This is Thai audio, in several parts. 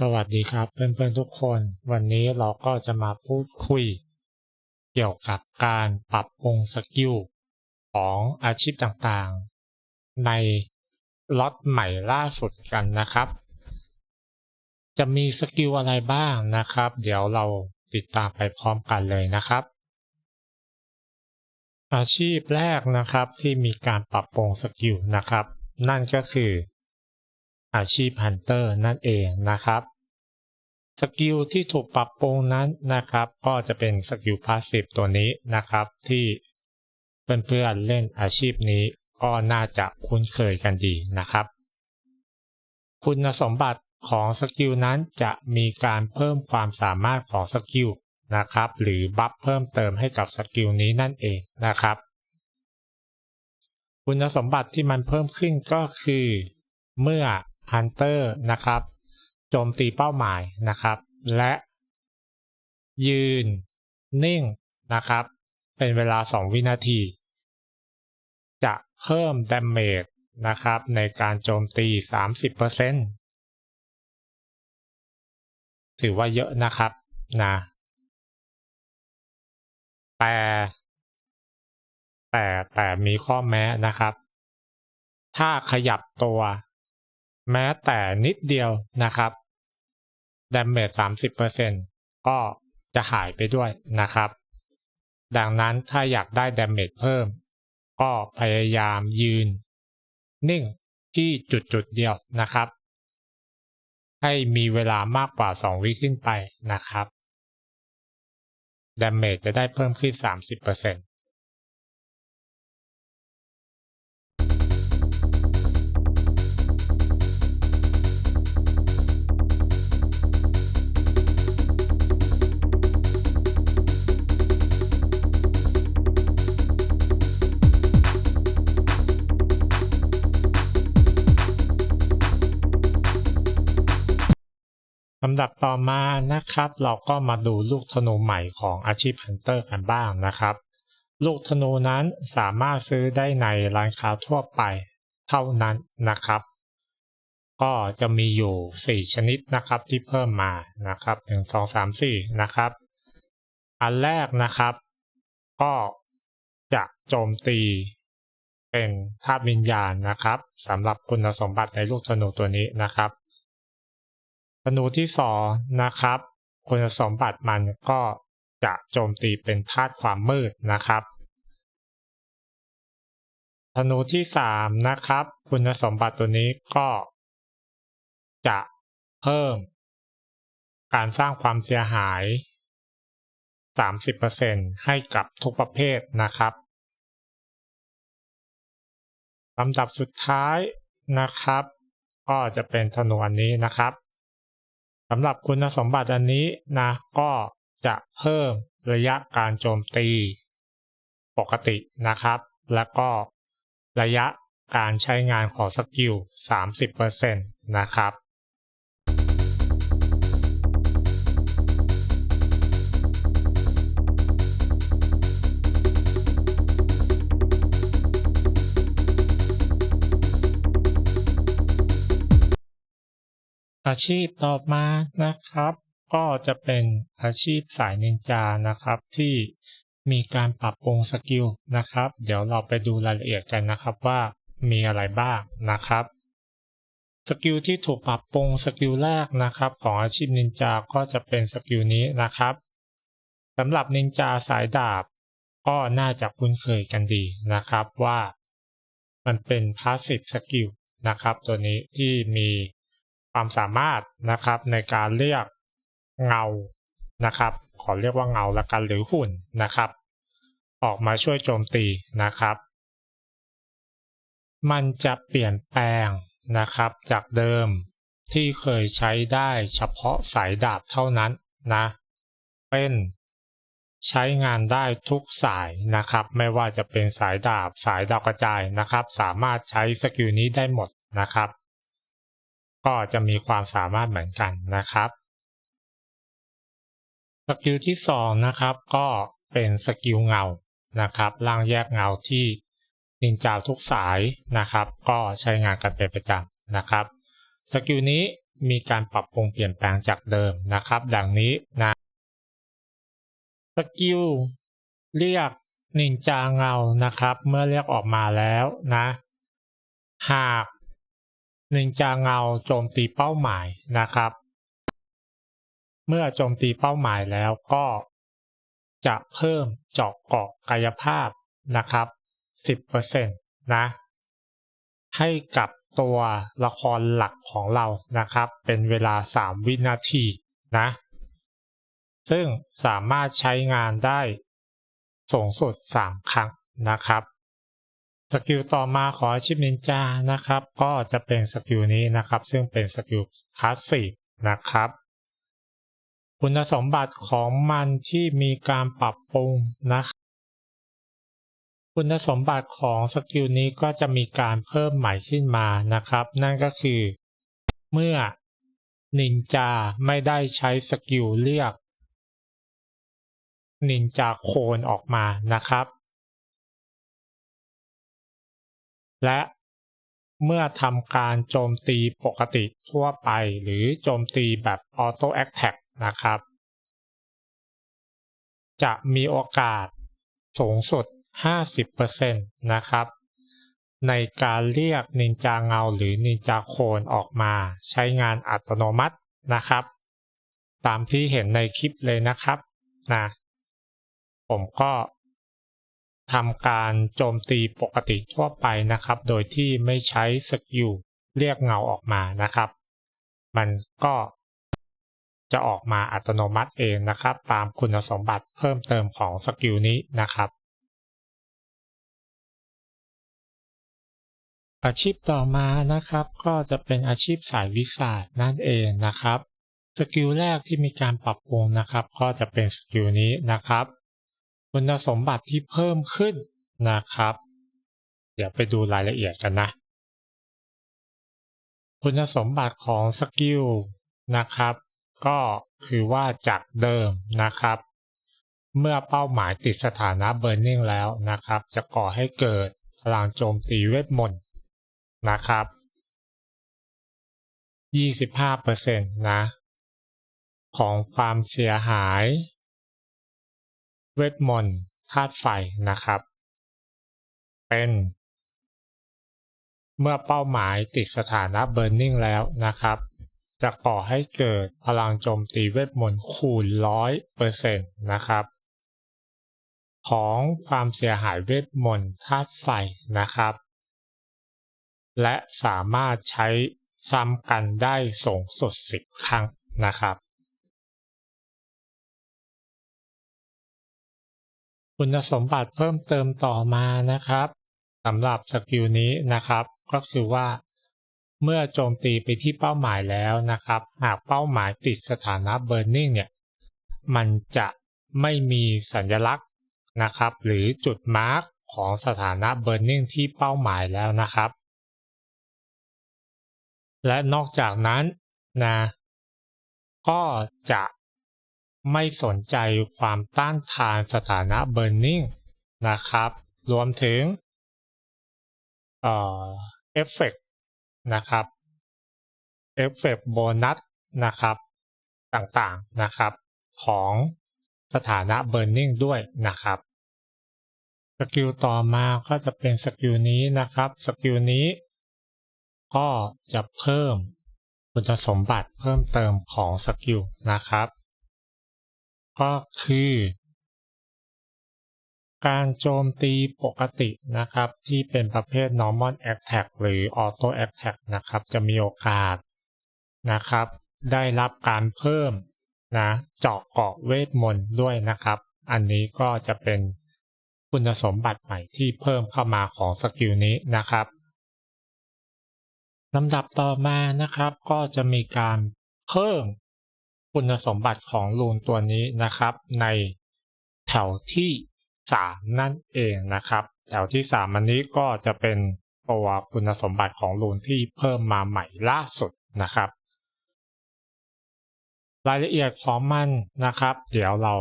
สวัสดีครับเพื่อนๆทุกคน วันนี้เราก็จะมาพูดคุย เกี่ยวกับการปรับปรุงสกิลของอาชีพต่างๆ ในล็อตใหม่ล่าสุดกันนะครับ จะมีสกิลอะไรบ้างนะครับ เดี๋ยวเราติดตามไปพร้อมกันเลยนะครับ อาชีพแรกนะครับที่มีการปรับปรุงสกิลนะครับ นั่นก็คือ อาชีพฮันเตอร์นั่นเองนะครับสกิลที่ถูกปรับปรุงนั้นนะครับ ก็จะเป็นสกิลพาสซีฟตัวนี้นะครับ ที่เพื่อนๆเล่นอาชีพนี้ก็น่าจะคุ้นเคยกันดีนะครับ คุณสมบัติของสกิลนั้นจะมีการเพิ่มความสามารถของสกิลนะครับ หรือบัฟเพิ่มเติมให้กับสกิลนี้นั่นเองนะครับ คุณสมบัติที่มันเพิ่มขึ้นก็คือ เมื่อ ฮันเตอร์นะครับ โจมตีเป้าหมายนะครับ และยืนนิ่งนะครับ เป็นเวลา 2 วินาที จะเพิ่มดาเมจนะครับ ในการโจมตี 30%ถือว่าเยอะนะครับนะแต่แต่แต่มีข้อแม้นะครับ ถ้าขยับตัว แม้แต่นิดเดียวนะครับดาเมจ30%ก็จะหายไปด้วยนะครับ ดังนั้นถ้าอยากได้ดาเมจเพิ่ม ก็พยายามยืน นิ่งที่จุดจุดเดียวนะครับ ให้มีเวลามากกว่า 2 วิขึ้นไปนะครับดาเมจจะได้เพิ่มขึ้น 30% ลำดับต่อมานะครับ เราก็มาดูลูกธนูใหม่ของอาชีพฮันเตอร์กันบ้างนะครับ ลูกธนูนั้นสามารถซื้อได้ในร้านค้าทั่วไปเท่านั้นนะครับ ก็จะมีอยู่ 4 ชนิดนะครับที่เพิ่มมานะครับ 1 2 3 4 นะครับ อันแรกนะครับ ก็จะโจมตีเป็นธาตุวิญญาณนะครับสำหรับคุณสมบัติในลูกธนูตัวนี้นะครับ ธนูที่สองนะครับ คุณสมบัติมันก็จะโจมตีเป็นธาตุความมืดนะครับธนูที่สามนะครับ คุณสมบัติตัวนี้ก็ จะเพิ่ม การสร้างความเสียหาย 30%ให้กับทุกประเภทนะครับลำดับสุดท้ายนะครับ ก็จะเป็นธนูอันนี้นะครับ สำหรับคุณสมบัติอันนี้นะก็จะเพิ่มระยะการโจมตี ปกตินะครับ แล้วก็ระยะการใช้งานของสกิล 30%นะครับ อาชีพต่อมานะครับ ก็จะเป็นอาชีพสายนินจานะครับ ที่มีการปรับปรุงสกิลนะครับ เดี๋ยวเราไปดูรายละเอียดกันนะครับว่ามีอะไรบ้างนะครับสกิลที่ถูกปรับปรุงสกิลแรกนะครับ ของอาชีพนินจาก็จะเป็นสกิลนี้นะครับสำหรับนินจาสายดาบ ก็น่าจะคุ้นเคยกันดีนะครับว่า มันเป็นพาสซีฟสกิลนะครับ ตัวนี้ที่มี ความสามารถนะครับในการเรียกเงานะครับ ขอเรียกว่าเงาละกันหรือหุ่นนะครับ ออกมาช่วยโจมตีนะครับ มันจะเปลี่ยนแปลงนะครับจากเดิมที่เคยใช้ได้เฉพาะสายดาบเท่านั้นนะ เป็นใช้งานได้ทุกสายนะครับ ไม่ว่าจะเป็นสายดาบสายดาวกระจายนะครับ สามารถใช้สกิลนี้ได้หมดนะครับ ก็จะมีความสามารถเหมือนกันนะครับ สกิลที่สองนะครับก็เป็นสกิลเงานะครับร่างแยกเงาที่นินจาทุกสายนะครับ ก็ใช้งานกันเป็นประจำนะครับสกิลนี้มีการปรับปรุงเปลี่ยนแปลงจากเดิมนะครับ ดังนี้นะสกิลเรียกนินจาเงานะครับ เมื่อเรียกออกมาแล้วนะ หาก นินจาเงาโจมตีเป้าหมายนะครับ เมื่อโจมตีเป้าหมายแล้วก็จะเพิ่มเจาะเกาะกายภาพนะครับ 10%นะให้กับตัวละครหลักของเรานะครับ เป็นเวลา 3 วินาทีนะ ซึ่งสามารถใช้งานได้สูงสุด 3 ครั้งนะครับ สกิลต่อมาของอาชีพนินจานะครับ ก็จะเป็นสกิลนี้นะครับ ซึ่งเป็นสกิลพาสซีฟนะครับ คุณสมบัติของมันที่มีการปรับปรุงนะครับคุณสมบัติของสกิลนี้ก็จะมีการเพิ่มใหม่ขึ้นมานะครับ นั่นก็คือ เมื่อนินจาไม่ได้ใช้สกิลเรียกนินจาโคนออกมานะครับ และเมื่อทำการโจมตีปกติทั่วไปหรือโจมตีแบบออโต้แอคแท็กนะครับ จะมีโอกาสสูงสุด 50%นะครับ ในการเรียกนินจาเงาหรือนินจาโคนออกมาใช้งานอัตโนมัตินะครับ ตามที่เห็นในคลิปเลยนะครับนะผมก็ ทำการโจมตีปกติทั่วไปนะครับ โดยที่ไม่ใช้สกิลเรียกเงาออกมานะครับ มันก็จะออกมาอัตโนมัติเองนะครับ ตามคุณสมบัติเพิ่มเติมของสกิลนี้นะครับ อาชีพต่อมานะครับ ก็จะเป็นอาชีพสายวิสาสนั่นเองนะครับสกิลแรกที่มีการปรับปรุงนะครับ ก็จะเป็นสกิลนี้นะครับ คุณสมบัติที่เพิ่มขึ้นนะครับ เดี๋ยวไปดูรายละเอียดกันนะ คุณสมบัติของสกิลนะครับ ก็คือว่าจากเดิมนะครับ เมื่อเป้าหมายติดสถานะเบิร์นิ่งแล้วนะครับ จะก่อให้เกิดพลังโจมตีเวทมนต์นะครับ 25%นะ ของความเสียหาย เวทมนต์ธาตุไฟนะครับ เป็น เมื่อเป้าหมายติดสถานะเบิร์นิ่งแล้วนะครับ จะก่อให้เกิดพลังโจมตีเวทมนต์คูณร้อยเปอร์เซ็นต์นะครับ ของความเสียหายเวทมนต์ธาตุไฟนะครับ และสามารถใช้ซ้ำกันได้สูงสุด10 ครั้งนะครับ คุณสมบัติเพิ่มเติมต่อมานะครับสำหรับสกิลนี้นะครับ ก็คือว่า เมื่อโจมตีไปที่เป้าหมายแล้วนะครับ หากเป้าหมายติดสถานะ burning เนี่ยมันจะไม่มีสัญลักษณ์นะครับ หรือจุดมาร์กของสถานะ burning ที่เป้าหมายแล้วนะครับ และนอกจากนั้นนะก็จะ ไม่สนใจความต้านทานสถานะ burning นะครับ รวมถึงเอ่อเฟเฟกนะครับเอฟเฟกโบนัสนะครับต่างๆนะครับของสถานะ burning ด้วยนะครับสกิลต่อมาก็จะเป็นสกิลนี้นะครับสกิลนี้ก็จะเพิ่มคุณสมบัติเพิ่มเติมของสกิลนะครับ ก็คือ การโจมตีปกตินะครับ ที่เป็นประเภท normal attack หรือ auto attack นะครับ จะมีโอกาสนะครับ ได้รับการเพิ่มนะเจาะเกาะเวทมนต์ด้วยนะครับ อันนี้ก็จะเป็นคุณสมบัติใหม่ที่เพิ่มเข้ามาของสกิลนี้นะครับลำดับต่อมานะครับก็จะมีการเพิ่ม คุณสมบัติของรูนตัวนี้นะครับในแถวที่ 3 นั่นเองนะครับแถวที่ 3 อันนี้ก็จะเป็นตัวคุณสมบัติของรูนที่เพิ่มมาใหม่ล่าสุดนะครับ รายละเอียดของมันนะครับ เดี๋ยวเรา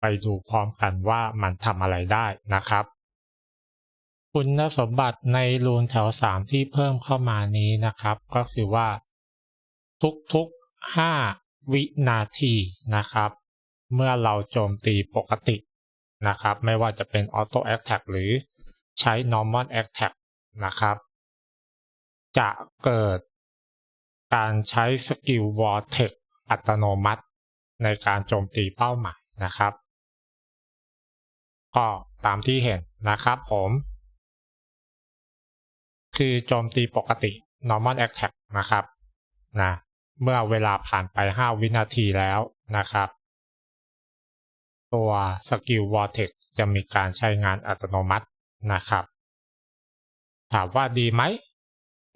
ไปดูพร้อมกันว่ามันทำอะไรได้นะครับคุณสมบัติในรูนแถว 3 ที่เพิ่มเข้ามานี้นะครับ ก็คือว่าทุกๆ5 วินาทีนะครับ เมื่อเราโจมตีปกตินะครับ ไม่ว่าจะเป็น Auto Attack หรือใช้ Normal Attack นะครับ จะเกิดการใช้สกิล Vortex อัตโนมัติในการโจมตีเป้าหมายนะครับ ก็ตามที่เห็นนะครับผม คือโจมตีปกติ normal attack นะครับนะ เมื่อเวลาผ่านไป 5 วินาทีแล้วนะครับ ตัวสกิล vortex จะมีการใช้งานอัตโนมัตินะครับ ถามว่าดีไหม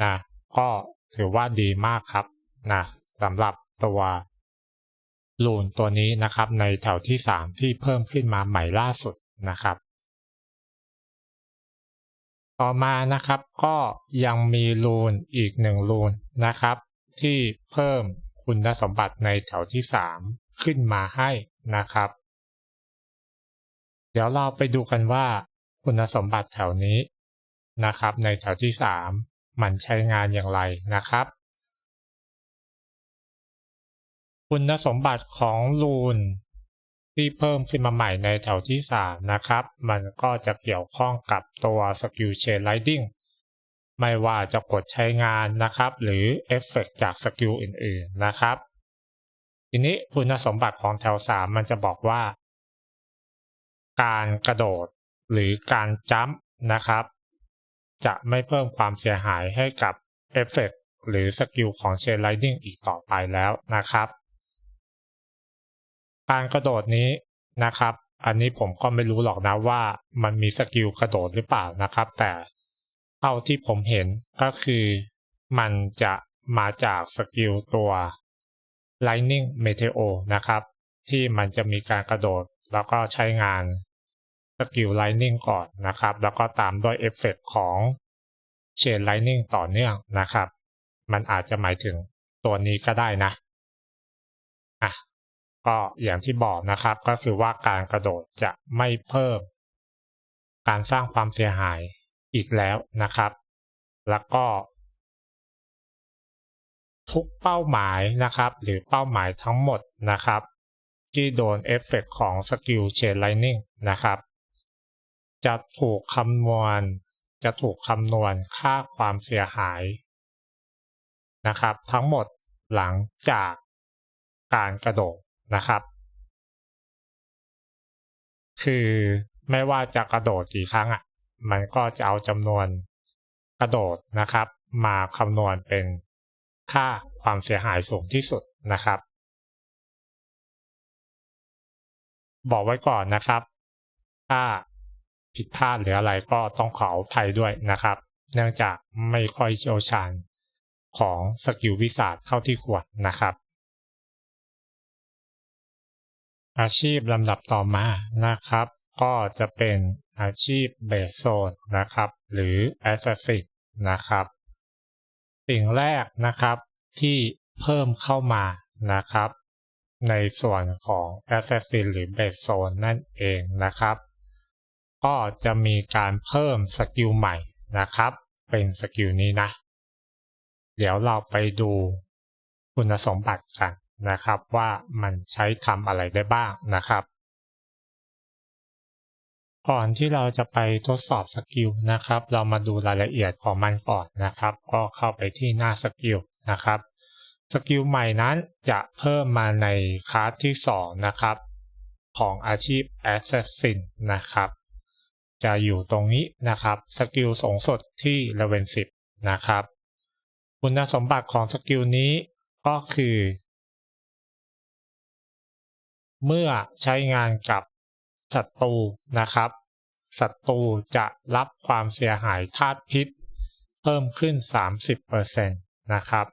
นะก็ถือว่าดีมากครับนะสำหรับตัวลูนตัวนี้นะครับในแถวที่ 3 ที่เพิ่มขึ้นมาใหม่ล่าสุดนะครับ ต่อมานะครับก็ยังมีลูนอีกหนึ่งลูนนะครับ ที่เพิ่มคุณสมบัติในแถวที่ 3 ขึ้นมาให้นะครับ เดี๋ยวเราไปดูกันว่าคุณสมบัติแถวนี้นะครับ ในแถวที่ 3 มันใช้งานอย่างไรนะครับ คุณสมบัติของลูนที่เพิ่มขึ้นมาใหม่ในแถวที่ 3 นะครับ มันก็จะเกี่ยวข้องกับตัวสกิลเชน ไม่ว่าจะกดใช้งานนะครับ หรือเอฟเฟกจากสกิลอื่นๆนะครับ ทีนี้คุณสมบัติของแถว 3 มันจะบอกว่า การกระโดดหรือการจัมป์นะครับ จะไม่เพิ่มความเสียหายให้กับเอฟเฟกหรือสกิลของเชนไลดิ้งอีกต่อไปแล้วนะครับ การกระโดดนี้นะครับ อันนี้ผมก็ไม่รู้หรอกนะว่ามันมีสกิลกระโดดหรือเปล่านะครับ แต่ เท่าที่ผมเห็นก็คือมันจะมาจากสกิลตัว Lightning Meteor นะครับ ที่มันจะมีการกระโดดแล้วก็ใช้งานสกิล Lightning ก่อนนะครับ แล้วก็ตามด้วยเอฟเฟกของ Chain Lightning ต่อเนื่องนะครับ มันอาจจะหมายถึงตัวนี้ก็ได้นะอะก็อย่างที่บอกนะครับก็คือว่าการกระโดดจะไม่เพิ่ม การสร้างความเสียหาย อีกแล้วนะครับ แล้วก็ ทุกเป้าหมายนะครับ หรือเป้าหมายทั้งหมดนะครับ ที่โดนเอฟเฟกของสกิลเชนไลนิ่งนะครับ จะถูกคำนวณ จะถูกคำนวณค่าความเสียหายนะครับ ทั้งหมดหลังจากการกระโดดนะครับ คือไม่ว่าจะกระโดดกี่ครั้งอะ มันก็จะเอาจำนวนกระโดดนะครับ มาคำนวณเป็นค่าความเสียหายสูงที่สุดนะครับ บอกไว้ก่อนนะครับ ถ้าผิดพลาดหรืออะไรก็ต้องขออภัยด้วยนะครับ เนื่องจากไม่ค่อยเชี่ยวชาญของสกิลวิสาเท่าที่ควรนะครับ อาชีพลำดับต่อมานะครับ ก็จะเป็น อาชีพเบสโซนนะครับ หรือแอสซัสนะครับ สิ่งแรกนะครับที่เพิ่มเข้ามานะครับ ในส่วนของ Assassin หรือ Base Zone นั่นเองนะครับ ก็จะมีการเพิ่มสกิลใหม่นะครับ เป็นสกิลนี้นะ เดี๋ยวเราไปดูคุณสมบัติกันนะครับว่ามันใช้ทำอะไรได้บ้างนะครับ ก่อนที่เราจะไปทดสอบสกิลนะครับ เรามาดูรายละเอียดของมันก่อนนะครับ ก็เข้าไปที่หน้าสกิลนะครับสกิลใหม่นั้นจะเพิ่มมาในคลาสที่ 2 นะครับ ของอาชีพ Assassin นะครับ จะอยู่ตรงนี้นะครับสกิลสูงสุดที่เลเวล10 นะครับ คุณสมบัติของสกิลนี้ก็คือ เมื่อใช้งานกับ ศัตรูนะครับศัตรูจะรับความเสียหายธาตุพิษ เพิ่มขึ้น 30%นะครับ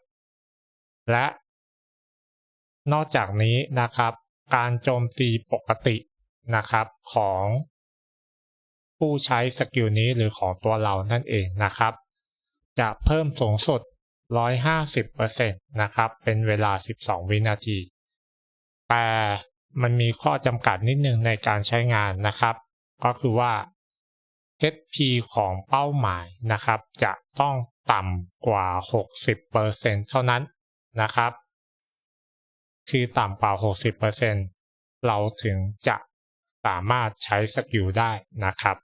และนอกจากนี้นะครับ การโจมตีปกตินะครับของผู้ใช้สกิลนี้หรือของตัวเรานั่นเองนะครับ จะเพิ่มสูงสุด 150%นะครับ เป็นเวลา 12 วินาที แต่ มันมีข้อจำกัดนิดนึงในการใช้งานนะครับ ก็คือว่า HP ของเป้าหมายนะครับ จะต้องต่ำกว่า 60%เท่านั้นนะครับ คือต่ำกว่า 60%เราถึงจะสามารถใช้สกิลได้นะครับ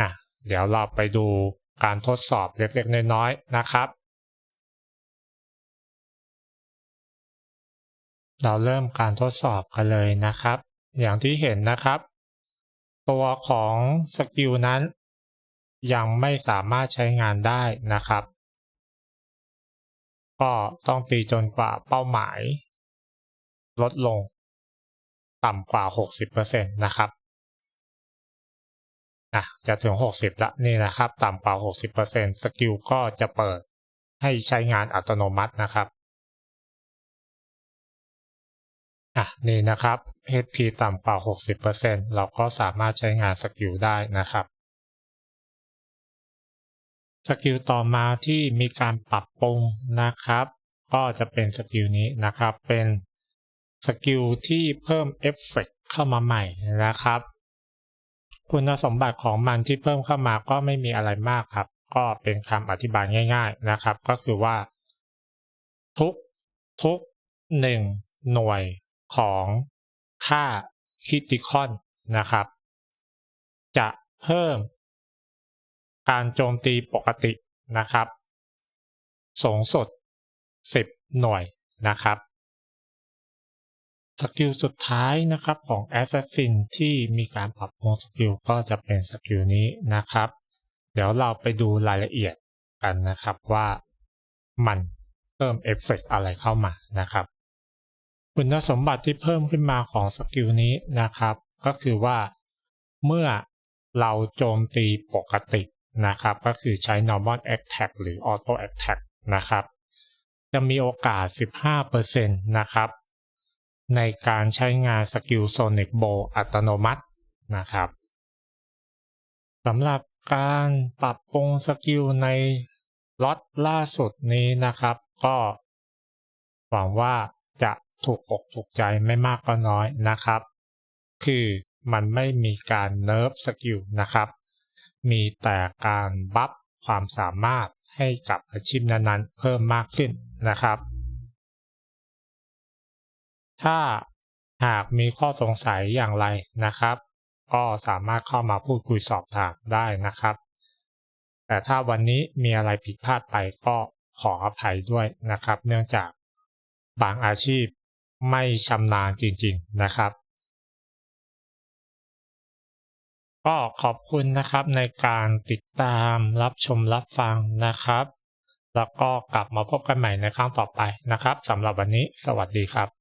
อะเดี๋ยวเราไปดูการทดสอบเล็กๆน้อยๆนะครับ เราเริ่มการทดสอบกันเลยนะครับ อย่างที่เห็นนะครับ ตัวของสกิลนั้น ยังไม่สามารถใช้งานได้นะครับ ก็ต้องตีจนกว่าเป้าหมาย ลดลง ต่ำกว่า 60%นะครับะจะถึง 60ละนี่นะครับ ต่ำกว่า 60%สกิลก็จะเปิดให้ใช้งานอัตโนมัตินะครับ อะนี่นะครับ HP ต่ำกว่า 60%เราก็สามารถใช้งานสกิลได้นะครับสกิลต่อมาที่มีการปรับปรุงนะครับ ก็จะเป็นสกิลนี้นะครับ เป็นสกิลที่เพิ่มเอฟเฟกเข้ามาใหม่นะครับ คุณสมบัติของมันที่เพิ่มเข้ามาก็ไม่มีอะไรมากครับ ก็เป็นคำอธิบายง่าย ๆนะครับ ก็คือว่า ทุกทุกหนึ่งหน่วย ของค่าคิติคอนนะครับ จะเพิ่มการโจมตีปกตินะครับสูงสุด 10 หน่วยนะครับสกิลสุดท้ายนะครับของ Assassin ที่มีการปรับปรุงสกิลก็จะเป็นสกิลนี้นะครับ เดี๋ยวเราไปดูรายละเอียดกันนะครับว่ามันเพิ่มเอฟเฟกอะไรเข้ามานะครับ คุณสมบัติที่เพิ่มขึ้นมาของสกิลนี้นะครับ ก็คือว่าเมื่อเราโจมตีปกตินะครับ ก็คือใช้ normal attack หรือ auto attack นะครับ จะมีโอกาส 15%นะครับ ในการใช้งานสกิล Sonic Bow อัตโนมัตินะครับสำหรับการปรับปรุงสกิลในล็อตล่าสุดนี้นะครับ ก็หวังว่าจะ ถูกอกถูกใจไม่มากก็น้อยนะครับ คือมันไม่มีการเนิร์ฟสกิลนะครับ มีแต่การบัฟความสามารถให้กับอาชีพนั้นๆ เพิ่มมากขึ้นนะครับ ถ้าหากมีข้อสงสัยอย่างไรนะครับ ก็สามารถเข้ามาพูดคุยสอบถามได้นะครับ แต่ถ้าวันนี้มีอะไรผิดพลาดไปก็ขออภัยด้วยนะครับ เนื่องจากบางอาชีพ ไม่ชำนาญจริงๆนะครับ ก็ขอบคุณนะครับในการติดตามรับชมรับฟังนะครับ แล้วก็กลับมาพบกันใหม่ในครั้งต่อไปนะครับสำหรับวันนี้ สวัสดีครับ